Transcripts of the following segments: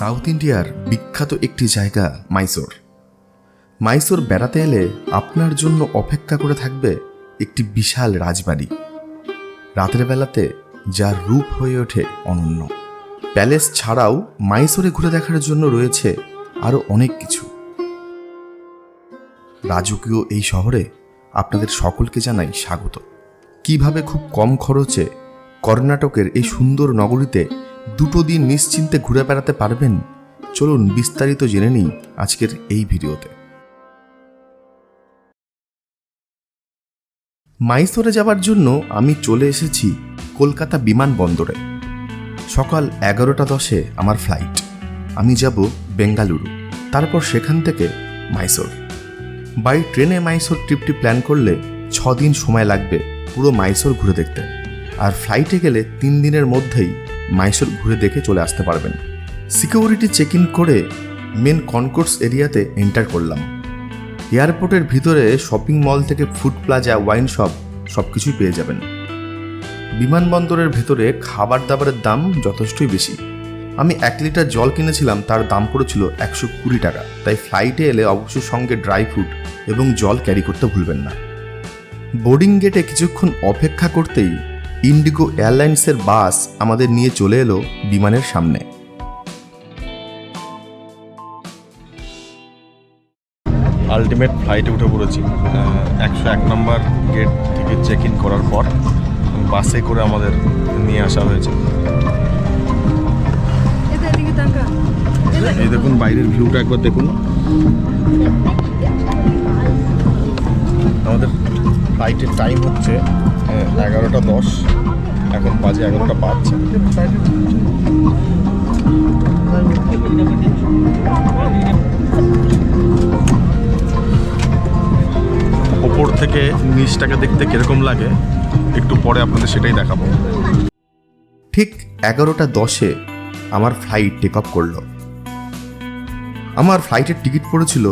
South ইন্ডিয়ার বিখ্যাত একটি জায়গা, মাইসোর। মাইসোর বেড়াতে এলে আপনার জন্য অপেক্ষা করে থাকবে একটি বিশাল রাজবাড়ি। রাতের বেলাতে যার রূপ হয়ে ওঠে অনন্য। প্যালেস ছাড়াও মাইসোরে ঘুরে দেখার জন্য রয়েছে আরও অনেক কিছু। রাজকীয় এই শহরে আপনাদের সকলকে জানাই স্বাগত। কীভাবে খুব কম খরচে কর্ণাটকের এই সুন্দর নগরীতে দুটো দিন নিশ্চিন্তে ঘুরে বেড়াতে পারবেন? চলুন বিস্তারিত জেনে নিই আজকের এই ভিডিওতে। মাইসোরে যাওয়ার জন্য আমি চলে এসেছি কলকাতা বিমানবন্দরে। সকাল এগারোটা দশে আমার ফ্লাইট। আমি যাব বেঙ্গালুরু। তারপর সেখান থেকে মাইসোর। বাই ট্রেনে মাইসোর ট্রিপটি প্ল্যান করলে ছ দিন সময় লাগবে পুরো মাইসোর ঘুরে দেখতে। আর ফ্লাইটে গেলে তিন দিনের মধ্যেই মাইসোর ঘুরে দেখে চলে আসতে পারবেন। সিকিউরিটি চেক ইন করে মেন কনকোর্স এরিয়াতে এন্টার করলাম। এয়ারপোর্টের ভিতরে শপিং মল থেকে ফুড প্লাজা, ওয়াইন শপ সব কিছুই পেয়ে যাবেন। বিমানবন্দরের ভেতরে খাবার দাবারের দাম যথেষ্টই বেশি। আমি এক লিটার জল কিনেছিলাম, তার দাম পড়েছিল একশো কুড়ি টাকা। তাই ফ্লাইটে এলে অবশ্যই সঙ্গে ড্রাই ফ্রুট এবং জল ক্যারি করতে ভুলবেন না। বোর্ডিং গেটে কিছুক্ষণ অপেক্ষা করতেই ইন্ডিগো এয়ারলাইন্সের বাস আমাদের নিয়ে চলে এলো বিমানের সামনে। আলটিমেট ফ্লাইটে উঠে পড়েছি। একশো এক নম্বর গেট থেকে চেক ইন করার পর বাসে করে আমাদের নিয়ে আসা হয়েছে। এই দেখুন বাইরের ভিউটা একবার দেখুন। আমাদের ফ্লাইটের টাইম হচ্ছে এগারোটা দশ। এখন বাজে এগারোটা বাজছে ওপর থেকে নিচটাকে দেখতে কীরকম লাগে, একটু পরে আপনাদের সেটাই দেখাবো। ঠিক এগারোটা দশে আমার ফ্লাইট টেক অফ করল। আমার ফ্লাইটের টিকিট পড়েছিল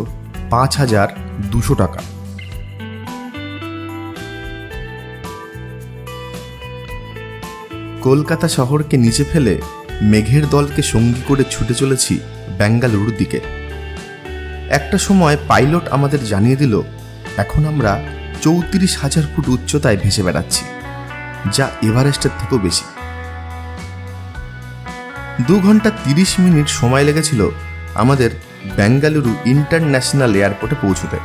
পাঁচ হাজার দুশো টাকা। কলকাতা শহরকে নিচে ফেলে মেঘের দলকে সঙ্গী করে ছুটে চলেছি বেঙ্গালুরুর দিকে। একটা সময় পাইলট আমাদের জানিয়ে দিল, এখন আমরা চৌত্রিশ হাজার ফুট উচ্চতায় ভেসে বেড়াচ্ছি, যা এভারেস্টের থেকেও বেশি। দু ঘণ্টা তিরিশ মিনিট সময় লেগেছিল আমাদের বেঙ্গালুরু ইন্টারন্যাশনাল এয়ারপোর্টে পৌঁছতে।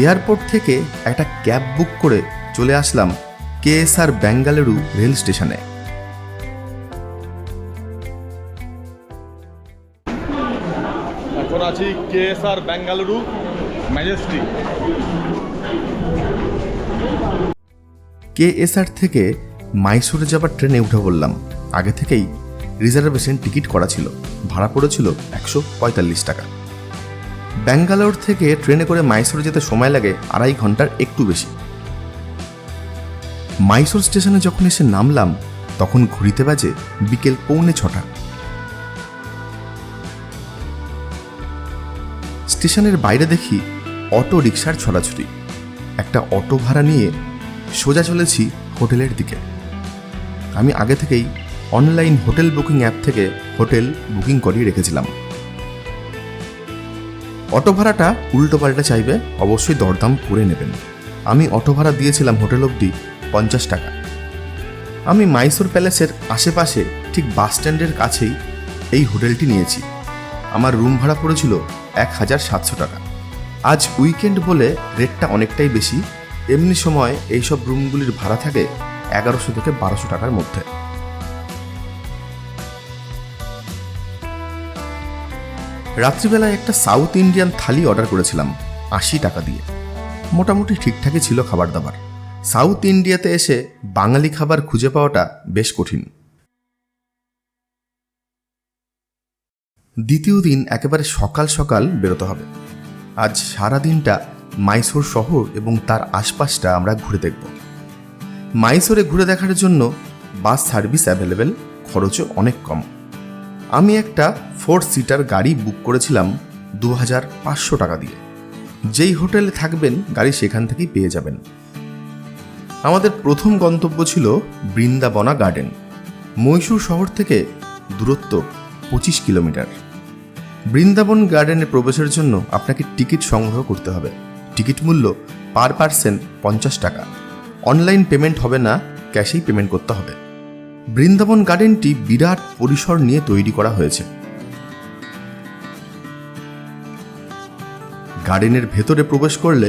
এয়ারপোর্ট থেকে একটা ক্যাব বুক করে চলে আসলাম কেএসআর বেঙ্গালুরু রেল স্টেশনে। এখন আছি কেএসআর বেঙ্গালুরু ম্যাজেস্টিক কেএসআর থেকে মাইসোরে যাবার ট্রেনে উঠে পড়লাম। আগে থেকেই রিজার্ভেশন টিকিট করা ছিল। ভাড়া পড়েছিল একশো পঁয়তাল্লিশ টাকা। ব্যাঙ্গালোর থেকে ট্রেনে করে মাইসোরে যেতে সময় লাগে আড়াই ঘণ্টার একটু বেশি। মাইসোর স্টেশনে যখন এসে নামলাম, তখন ঘুরিতে বাজে বিকেল পৌনে ছটা। স্টেশনের বাইরে দেখি অটো রিক্সার ছড়াছড়ি। একটা অটো ভাড়া নিয়ে সোজা চলেছি হোটেলের দিকে। আমি আগে থেকেই অনলাইন হোটেল বুকিং অ্যাপ থেকে হোটেল বুকিং করিয়ে রেখেছিলাম। অটো ভাড়াটা উল্টো পাল্টা চাইবে, অবশ্যই দরদাম করে নেবেন। আমি অটো ভাড়া দিয়েছিলাম হোটেল অবধি পঞ্চাশ টাকা। আমি মাইসোর প্যালেসের আশেপাশে ঠিক বাস স্ট্যান্ডের কাছেই এই হোটেলটি নিয়েছি। আমার রুম ভাড়া পড়েছিল এক হাজার সাতশো টাকা। আজ উইকেন্ড বলে রেটটা অনেকটাই বেশি, এমনি সময় এইসব রুমগুলির ভাড়া থাকে এগারোশো থেকে বারোশো টাকার মধ্যে। রাত্রিবেলায় একটা সাউথ ইন্ডিয়ান থালি অর্ডার করেছিলাম, আশি টাকা দিয়ে। মোটামুটি ঠিকঠাকই ছিল খাবার দাবার। সাউথ ইন্ডিয়াতে এসে বাঙালি খাবার খুঁজে পাওয়াটা বেশ কঠিন। দ্বিতীয় দিন একেবারে সকাল সকাল বেরোতে হবে। আজ সারা দিনটা মাইসোর শহর এবং তার আশপাশটা আমরা ঘুরে দেখব। মাইসোরে ঘুরে দেখার জন্য বাস সার্ভিস অ্যাভেলেবেল, খরচও অনেক কম। আমি একটা ফোর সিটার গাড়ি বুক করেছিলাম দু হাজার পাঁচশো টাকা দিয়ে। যেই হোটেলে থাকবেন, গাড়ি সেখান থেকেই পেয়ে যাবেন। আমাদের প্রথম গন্তব্য ছিল বৃন্দাবনা গার্ডেন। মহীশূর শহর থেকে দূরত্ব পঁচিশ কিলোমিটার। বৃন্দাবন গার্ডেনে প্রবেশের জন্য আপনাকে টিকিট সংগ্রহ করতে হবে। টিকিট মূল্য পার পার্সেন পঞ্চাশ টাকা। অনলাইন পেমেন্ট হবে না, ক্যাশেই পেমেন্ট করতে হবে। বৃন্দাবন গার্ডেনটি বিরাট পরিসর নিয়ে তৈরি করা হয়েছে। গার্ডেনের ভেতরে প্রবেশ করলে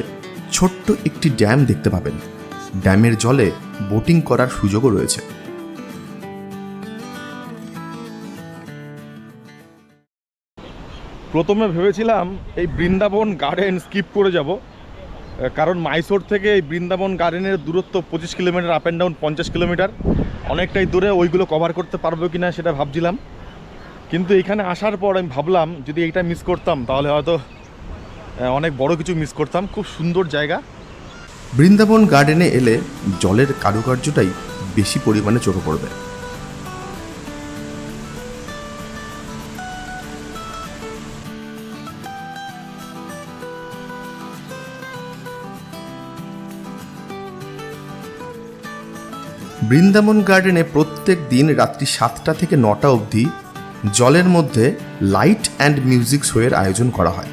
ছোট্ট একটি ড্যাম দেখতে পাবেন। ড্যামের জলে বোটিং করার সুযোগও রয়েছে। প্রথমে ভেবেছিলাম এই বৃন্দাবন গার্ডেন স্কিপ করে যাব, কারণ মাইসোর থেকে এই বৃন্দাবন গার্ডেনের দূরত্ব পঁচিশ কিলোমিটার আপ অ্যান্ড ডাউন পঞ্চাশ কিলোমিটার। অনেকটাই দূরে ওইগুলো কভার করতে পারব কি না সেটা ভাবছিলাম। কিন্তু এখানে আসার পর আমি ভাবলাম, যদি এইটা মিস করতাম, তাহলে হয়তো অনেক বড় কিছু মিস করতাম। খুব সুন্দর জায়গা। বৃন্দাবন গার্ডেনে এলে জলের কারুকার্যটাই বেশি পরিমাণে চোখে পড়বে। বৃন্দাবন গার্ডেনে প্রত্যেক দিন রাত্রি সাতটা থেকে নটা অবধি জলের মধ্যে লাইট অ্যান্ড মিউজিক শোয়ের আয়োজন করা হয়।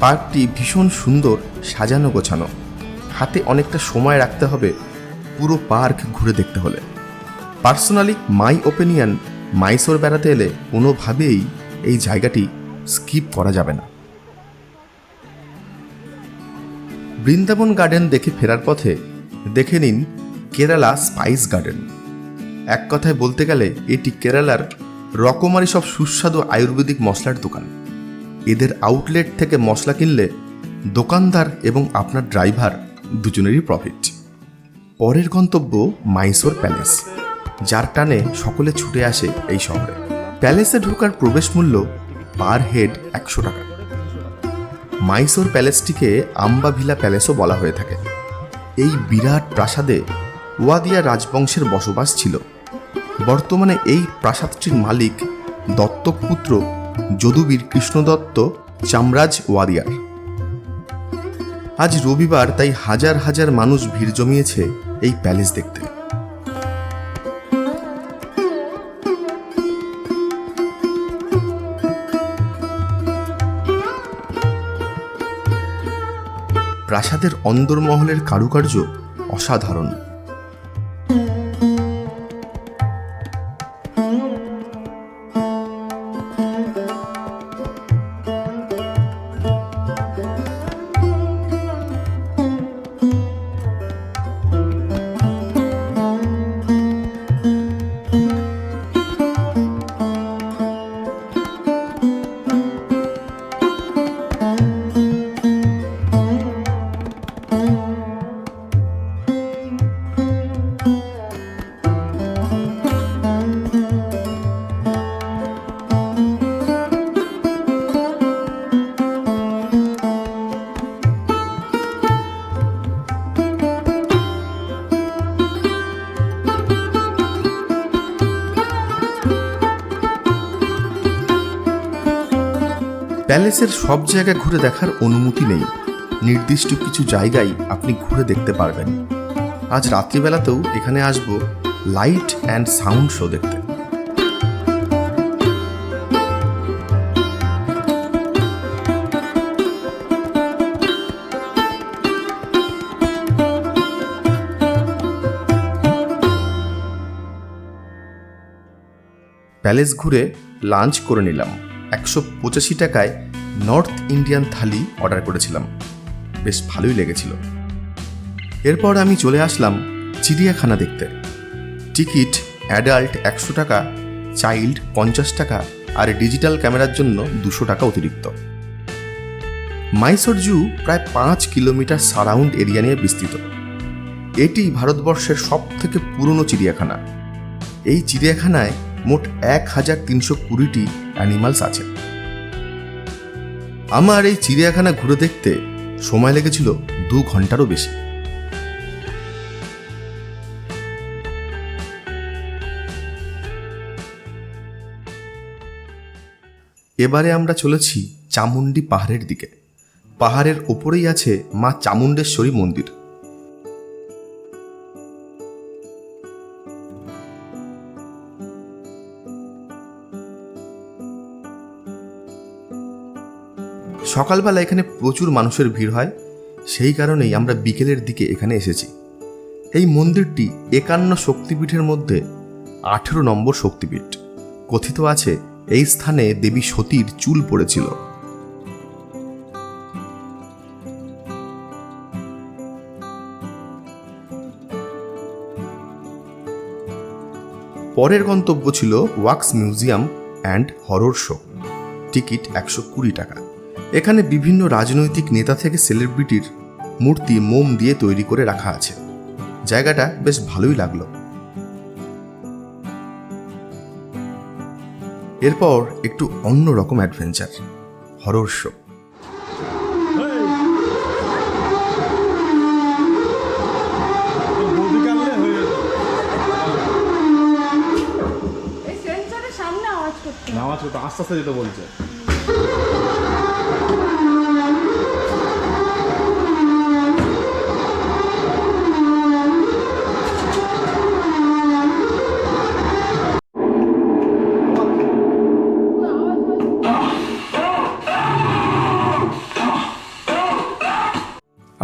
পার্কটি ভীষণ সুন্দর, সাজানো গোছানো। হাতে অনেকটা সময় রাখতে হবে পুরো পার্ক ঘুরে দেখতে হলে। পার্সোনালি মাই ওপিনিয়ন, মাইসোর বেড়াতে এলে কোনোভাবেই এই জায়গাটি স্কিপ করা যাবে না। বৃন্দাবন গার্ডেন দেখে ফেরার পথে দেখে নিন কেরালা স্পাইস গার্ডেন। এক কথায় বলতে গেলে এটি কেরালার রকমারি সব সুস্বাদু আয়ুর্বেদিক মশলার দোকান। এদের আউটলেট থেকে মশলা কিনলে দোকানদার এবং আপনার ড্রাইভার দুজনেরই প্রফিট পরের গন্তব্য মাইসোর প্যালেস যার টানে সকলে ছুটে আসে এই শহরে। প্যালেসে ঢোকার প্রবেশ মূল্য পার হেড একশো টাকা। মাইসোর প্যালেসটিকে আম্বাভিলা প্যালেসও বলা হয়ে থাকে। এই বিরাট প্রাসাদে ওয়াদিয়া রাজবংশের বসবাস ছিল। বর্তমানে এই প্রাসাদটির মালিক দত্তক পুত্র যদুবীর কৃষ্ণদত্ত চামরাজ ওয়াদিয়ার আজ রবিবার তাই হাজার হাজার মানুষ ভিড় জমিয়েছে এই প্যালেস দেখতে। প্রাসাদের অন্দরমহলের কারুকার্য অসাধারণ। প্যালেসের সব জায়গা ঘুরে দেখার অনুমতি নেই। নির্দিষ্ট কিছু জায়গায় আপনি ঘুরে দেখতে পারবেন। আজ রাত্রিবেলাতেও এখানে আসব লাইট অ্যান্ড সাউন্ড শো দেখতে। প্যালেস ঘুরে লাঞ্চ করে নিলাম। একশো পঁচাশি টাকায় নর্থ ইন্ডিয়ান থালি অর্ডার করেছিলাম। বেশ ভালোই লেগেছিল। এরপর আমি চলে আসলাম চিড়িয়াখানা দেখতে। টিকিট অ্যাডাল্ট একশো টাকা, চাইল্ড পঞ্চাশ টাকা আর ডিজিটাল ক্যামেরার জন্য দুশো টাকা অতিরিক্ত। মাইসোর জু প্রায় পাঁচ কিলোমিটার সারাউন্ড এরিয়া নিয়ে বিস্তৃত। এটি ভারতবর্ষের সব থেকে পুরনো চিড়িয়াখানা। এই চিড়িয়াখানায় মোট এক হাজার তিনশো কুড়িটি অ্যানিমালস আছে। আমার এই চিড়িয়াখানা ঘুরে দেখতে সময় লেগেছিল দু ঘন্টারও বেশি। এবারে আমরা চলেছি চামুন্ডি পাহাড়ের দিকে। পাহাড়ের ওপরেই আছে মা চামুণ্ডেশ্বরী মন্দির। সকালবেলা এখানে প্রচুর মানুষের ভিড় হয়, সেই কারণেই আমরা বিকেলের দিকে এখানে এসেছি। এই মন্দিরটি একান্ন শক্তিপীঠের মধ্যে আঠেরো নম্বর শক্তিপীঠ। কথিত আছে, এই স্থানে দেবী সতীর চুল পড়েছিল। পরের গন্তব্য ছিল wax museum and horror show. Ticket একশো কুড়ি টাকা। এখানে বিভিন্ন রাজনৈতিক নেতা থেকে সেলিব্রিটির মূর্তি মোম দিয়ে তৈরি করে রাখা আছে। জায়গাটা বেশ ভালোই লাগল। এরপর একটু অন্য রকম অ্যাডভেঞ্চার হরর শো আস্তে আস্তে যেতে বলছে।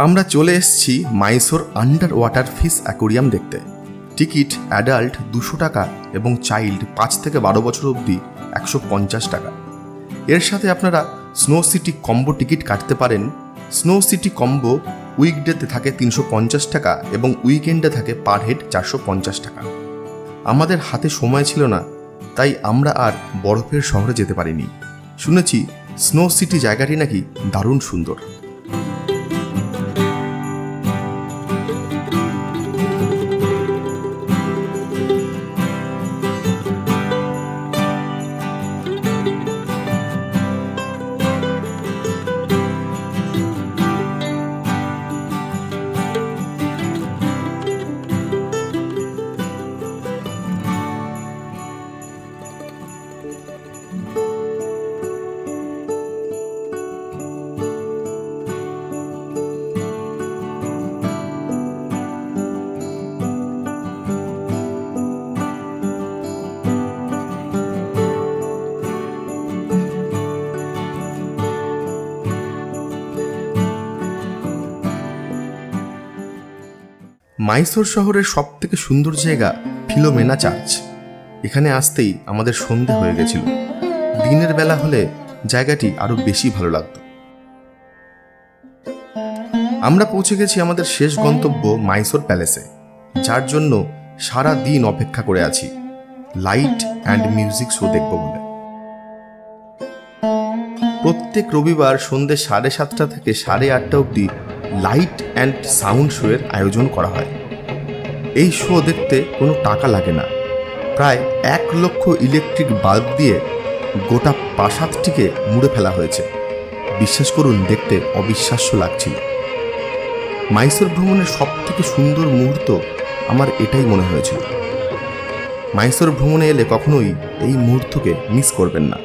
আমরা চলে এসেছি Mysore under water fish aquarium দেখতে। টিকিট, অ্যাডাল্ট দুশো টাকা এবং চাইল্ড পাঁচ থেকে বারো বছর অবধি একশো পঞ্চাশ টাকা। এর সাথে আপনারা স্নো সিটি কম্বো টিকিট কাটতে পারেন। স্নো সিটি কম্বো উইকডেতে থাকে তিনশো পঞ্চাশ টাকা এবং উইকেন্ডে থাকে পার হেড চারশো পঞ্চাশ টাকা। আমাদের হাতে সময় ছিল না, তাই আমরা আর বরফের শহরে যেতে পারিনি। শুনেছি স্নো সিটি জায়গাটি নাকি দারুণ সুন্দর। মাইসোর শহরের সব থেকে সুন্দর জায়গা ফিলোমেনা চার্চ। এখানে আসতেই আমাদের সন্ধে হয়ে গেছিল। দিনের বেলা হলে জায়গাটি আরও বেশি ভালো লাগতো। আমরা পৌঁছে গেছি আমাদের শেষ গন্তব্য মাইসোর প্যালেসে, যার জন্য সারা দিন অপেক্ষা করে আছি। লাইট অ্যান্ড মিউজিক শো দেখব বলে। প্রত্যেক রবিবার সন্ধ্যে সাড়ে সাতটা থেকে সাড়ে আটটা অবধি লাইট অ্যান্ড সাউন্ড শোয়ের আয়োজন করা হয়। এই শো দেখতে কোনো টাকা লাগে না। প্রায় এক লক্ষ ইলেকট্রিক বাল্ব দিয়ে গোটা প্রাসাদটিকে মুড়ে ফেলা হয়েছে। বিশ্বাস করুন, দেখতে অবিশ্বাস্য লাগছিল। মাইসোর ভ্রমণের সব থেকে সুন্দর মুহূর্ত আমার এটাই মনে হয়েছিল। মাইসোর ভ্রমণে এলে কখনোই এই মুহূর্তকে মিস করবেন না।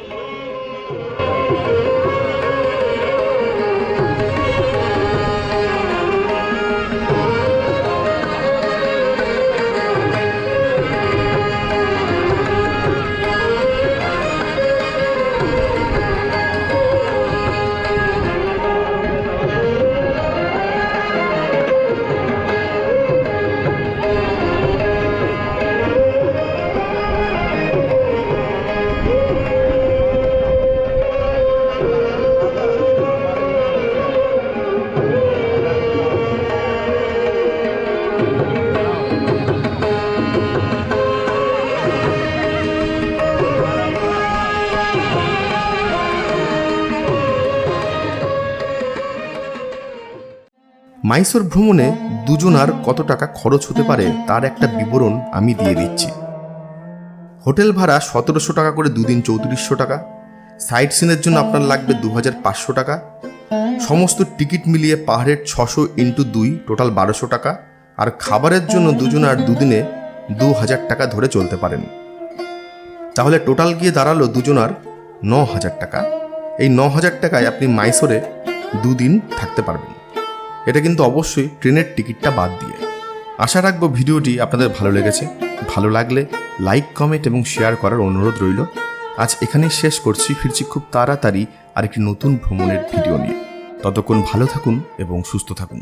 মাইসোর ভ্রমণে দুজনার কত টাকা খরচ হতে পারে তার একটা বিবরণ আমি দিয়ে দিচ্ছি। হোটেল ভাড়া সতেরোশো টাকা করে দুদিন চৌত্রিশশো টাকা সাইট সিনের জন্য আপনার লাগবে দু হাজার পাঁচশো টাকা, সমস্ত টিকিট মিলিয়ে পাহাড়ের ছশো ইন্টু দুই টোটাল বারোশো টাকা, আর খাবারের জন্য দুজনার দুদিনে দু হাজার টাকা ধরে চলতে পারেন। তাহলে টোটাল গিয়ে দাঁড়াল দুজনার ন হাজার টাকা। এই ন হাজার টাকায় আপনি মাইসোরে দুদিন থাকতে পারবেন। এটা কিন্তু অবশ্যই ট্রেনের টিকিটটা বাদ দিয়ে। আশা রাখব ভিডিওটি আপনাদের ভালো লেগেছে। ভালো লাগলে লাইক, কমেন্ট এবং শেয়ার করার অনুরোধ রইল। আজ এখানেই শেষ করছি। ফিরছি খুব তাড়াতাড়ি আরেকটি নতুন ভ্রমণের ভিডিও নিয়ে। ততক্ষণ ভালো থাকুন এবং সুস্থ থাকুন।